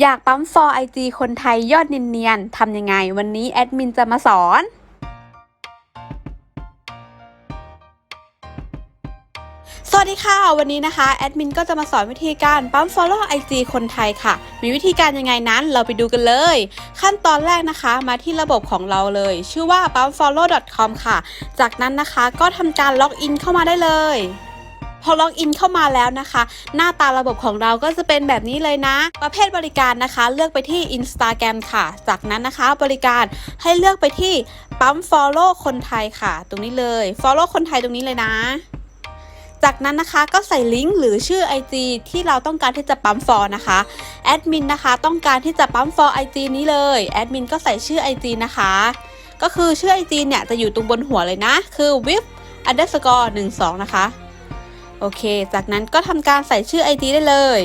อยากปั๊มฟอร์ไอจีคนไทยยอดเนียนๆ ทำยังไง วันนี้แอดมินจะมาสอน สวัสดีค่ะ วันนี้นะคะ แอดมินก็จะมาสอนวิธีการปั๊ม Follow IG คนไทยค่ะ มีวิธีการยังไงนั้นเราไปดูกันเลย ขั้นตอนแรกนะคะมาที่ระบบของเราเลย ชื่อว่าปั๊มค่ะ จากนั้นนะคะก็ทำการล็อกอินเข้ามาได้เลย พอล็อกอินเข้ามาแล้วนะคะ หน้าตาระบบของเราก็จะเป็นแบบนี้เลยนะ ประเภทบริการนะคะ เลือกไปที่ Instagram ค่ะ จากนั้นนะคะบริการให้เลือกไปที่ปั๊ม Follow คนไทยค่ะ ตรงนี้เลย Follow คนไทยตรงนี้เลยนะจากนั้นนะคะก็ใส่ลิงก์หรือชื่อ IG ที่เราต้องการที่จะปั๊มฟอร์นะคะแอดมินนะคะต้องการที่จะปั๊มฟอร์ IG นี้เลยแอดมินก็ใส่ชื่อ IG นะคะ ก็คือชื่อ IG เนี่ยจะอยู่ตรงบนหัวเลยนะ คือ wip underscore 12 นะคะ โอเค จากนั้นก็ทำการใส่ชื่อ ID ได้เลย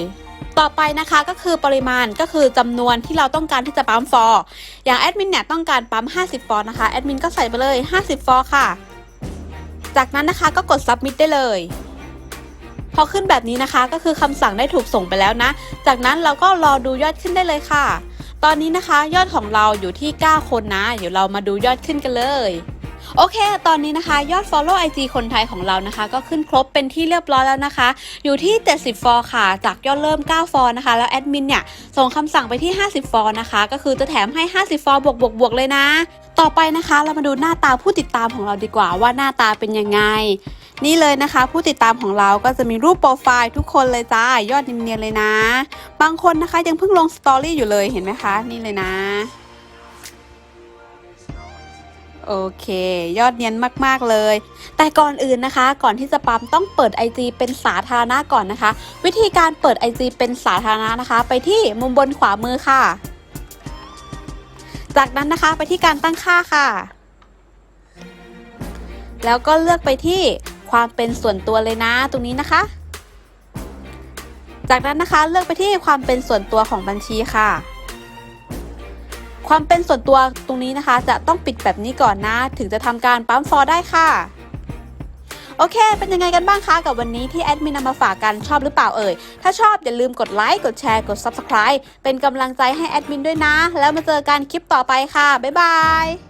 ต่อไปนะคะก็คือปริมาณก็คือจำนวนที่เราต้องการที่จะปั๊มฟอร์อย่างแอดมินเนี่ยต้องการปั๊ม 50 ฟอร์นะคะแอดมินก็ใส่ไปเลย 50 ฟอร์ค่ะ จากนั้นนะคะก็กด submit ได้เลยพอขึ้นแบบนี้นะคะก็คือคำสั่งได้ถูกส่งไปแล้วนะ จากนั้นเราก็รอดูยอดขึ้นได้เลยค่ะ ตอนนี้นะคะยอดของเราอยู่ที่ 9 คนนะ เดี๋ยวเรามาดูยอดขึ้นกันเลย โอเค ตอนนี้นะคะยอด follow IG คนไทยของเรานะคะ ก็ขึ้นครบเป็นที่เรียบร้อยแล้วนะคะ อยู่ที่ 70 ฟอร์ค่ะ จากยอดเริ่ม 9 ฟอร์นะคะ แล้วแอดมินเนี่ย ส่งคำสั่งไปที่ 50 ฟอร์นะคะ ก็คือจะแถมให้ 50 ฟอบวกบวกบวกเลยนะ ต่อไปนะคะเรามาดูหน้าตาผู้ติดตามของเราดีกว่าว่าหน้าตาเป็นยังไง นี่เลยนะคะ ผู้ติดตามของเราก็จะมีรูปโปรไฟล์ทุกคนเลยจ้ายอดเนียนๆเลยนะ บางคนนะคะยังเพิ่งลงสตอรี่อยู่เลยเห็นไหมคะ นี่เลยนะ โอเค ยอดเนียนมากๆเลย แต่ก่อนอื่นนะคะ ก่อนที่จะปั๊มต้องเปิด IG เป็นสาธารณะก่อนนะคะ วิธีการเปิด IG เป็นสาธารณะนะคะ ไปที่มุมบนขวามือค่ะ จากนั้นนะคะไปที่การตั้งค่าค่ะ แล้วก็เลือกไปที่ความเป็นส่วนตัวเลยนะตรงนี้นะคะ จากนั้นนะคะเลือกไปที่ความเป็นส่วนตัวของบัญชีค่ะ ความเป็นส่วนตัวตรงนี้นะคะ จะต้องปิดแบบนี้ก่อนนะ ถึงจะทำการปั๊มฟอร์ได้ค่ะโอเค เป็นยังไงกันบ้างคะกับวันนี้ที่แอดมินนำมาฝากกันชอบหรือเปล่าเอ่ย ถ้าชอบอย่าลืมกดไลค์ กดแชร์ กด Subscribe เป็นกำลังใจให้แอดมินด้วยนะ แล้วมาเจอกันคลิปต่อไปค่ะ บ๊ายบาย